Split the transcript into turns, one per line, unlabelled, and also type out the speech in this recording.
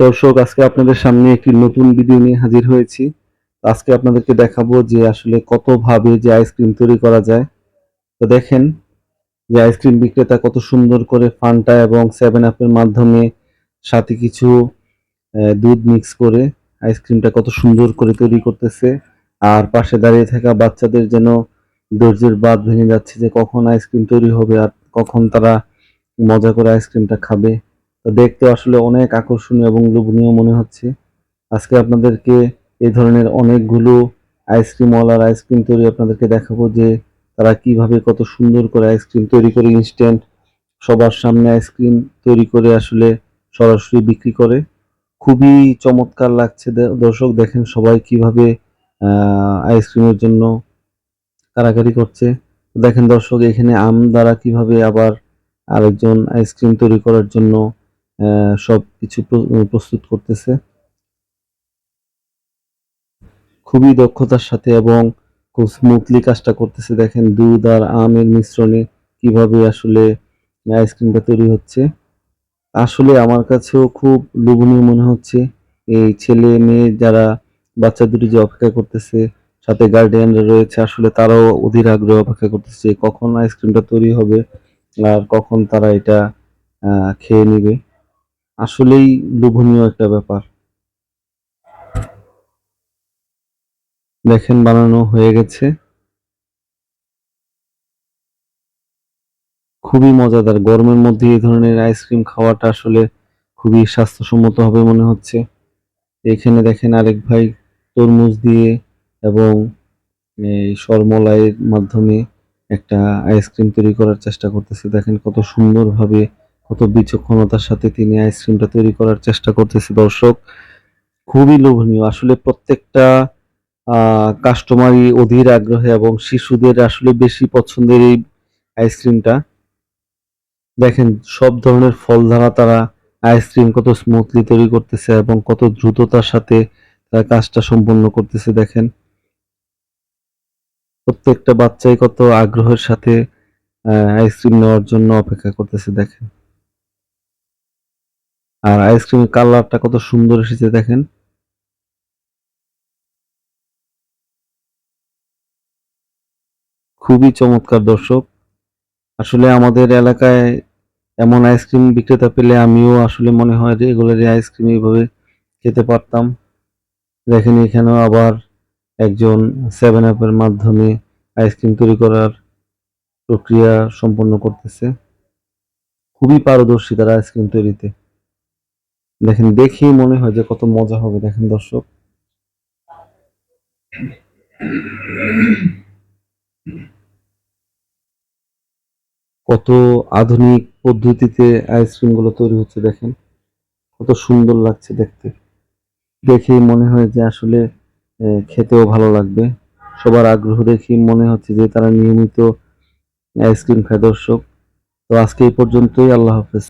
দর্শক, আজকে আপনাদের সামনে একটি নতুন ভিডিও নিয়ে হাজির হয়েছি। আজকে আপনাদেরকে দেখাবো যে আসলে কত ভাবে যে আইসক্রিম তৈরি করা যায়। তো দেখেন, যে আইসক্রিম বিক্রেতা কত সুন্দর করে ফান্টা এবং সেভেন আপের মাধ্যমে সাথে কিছু দুধ মিক্স করে আইসক্রিমটা কত সুন্দর করে তৈরি করতেছে। আর পাশে দাঁড়িয়ে থাকা বাচ্চাদের যেন ধৈর্যের বাঁধ ভেঙে যাচ্ছে যে কখন আইসক্রিম তৈরি হবে আর কখন তারা মজা করে আইসক্রিমটা খাবে। তো দেখতে আসলে অনেক আকর্ষণীয় এবং লোভনীয় মনে হচ্ছে। আজকে আপনাদেরকে এই ধরনের অনেকগুলো আইসক্রিম আইসক্রিমওয়ালার আইসক্রিম তৈরি আপনাদেরকে দেখাবো যে তারা কীভাবে কত সুন্দর করে আইসক্রিম তৈরি করে ইনস্ট্যান্ট সবার সামনে আইসক্রিম তৈরি করে আসলে সরাসরি বিক্রি করে। খুবই চমৎকার লাগছে দর্শক, দেখেন সবাই কীভাবে আইসক্রিমের জন্য কারাকারি করছে। দেখেন দর্শক, এখানে আম দ্বারা কীভাবে আবার আরেকজন আইসক্রিম তৈরি করার জন্য সব কিছু প্র- প্রস্তুত করতেছে। খুবই দক্ষতার সাথে এবং খুব স্মুথলি কাজটা করতেছে। দেখেন দুধ আর আমের মিশ্রণে কীভাবে আসলে আইসক্রিমটা তৈরি হচ্ছে। আসলে আমার কাছেও খুব লোভনীয় মনে হচ্ছে এই ছেলে মেয়ে যারা বাচ্চা দুটি যে অপেক্ষা করতেছে, সাথে গার্ডিয়ানরা রয়েছে, আসলে তারাও অধীর আগ্রহে অপেক্ষা করতেছে কখন আইসক্রিমটা তৈরি হবে আর কখন তারা এটা খেয়ে নেবে। আসলেই লোভনীয় একটা ব্যাপার। দেখেন, বানানো হয়ে গেছে। খুবই মজাদার। গরমের মধ্যে এই ধরনের আইসক্রিম খাওয়াটা আসলে খুবই স্বাস্থ্যসম্মত হবে মনে হচ্ছে। এখানে দেখেন, আরেক ভাই তরমুজ দিয়ে এবং এই সরমলাইয়ের মাধ্যমে একটা আইসক্রিম তৈরি করার চেষ্টা করতেছে। দেখেন কত সুন্দরভাবে কত বিচক্ষণতার সাথে তিনি আইসক্রিমটা তৈরি করার চেষ্টা করতেছে, দর্শক। খুবই লোভনীয়। আসলে প্রত্যেকটা কাস্টমারই অধীর আগ্রহে এবং শিশুদের আসলে বেশি পছন্দের এই আইসক্রিমটা। দেখেন, সব ধরনের ফল দ্বারা তারা আইসক্রিম কত স্মুথলি তৈরি করতেছে এবং কত দ্রুততার সাথে তারা কাজটা সম্পন্ন করতেছে, দেখেন। প্রত্যেকটা বাচ্চাই কত আগ্রহের সাথে আইসক্রিম নেওয়ার জন্য অপেক্ষা করতেছে, দেখেন। আর আইসক্রিমের কালারটা কত সুন্দর এসেছে দেখেন। খুবই চমৎকার দর্শক। আসলে আমাদের এলাকায় এমন আইসক্রিম বিক্রেতা পেলে আমিও আসলে মনে হয় রেগুলারই আইসক্রিম এইভাবে খেতে পারতাম। দেখেন এখানেও আবার একজন সেভেন আপের মাধ্যমে আইসক্রিম তৈরি করার প্রক্রিয়া সম্পন্ন করতেছে। খুবই পারদর্শী তারা আইসক্রিম তৈরিতে। দেখেন দেখেই মনে হয় যে কত মজা হবে। দেখেন দর্শক। কত আধুনিক পদ্ধতিতে আইসক্রিমগুলো তৈরি হচ্ছে, দেখেন। কত সুন্দর লাগছে দেখতে। দেখেই মনে হয় যে আসলে খেতেও ভালো লাগবে। সবার আগ্রহ দেখে মনে হচ্ছে যে তারা নিয়মিত আইসক্রিম খায় দর্শক। তো আজকে এই পর্যন্তই। আল্লাহ হাফেজ।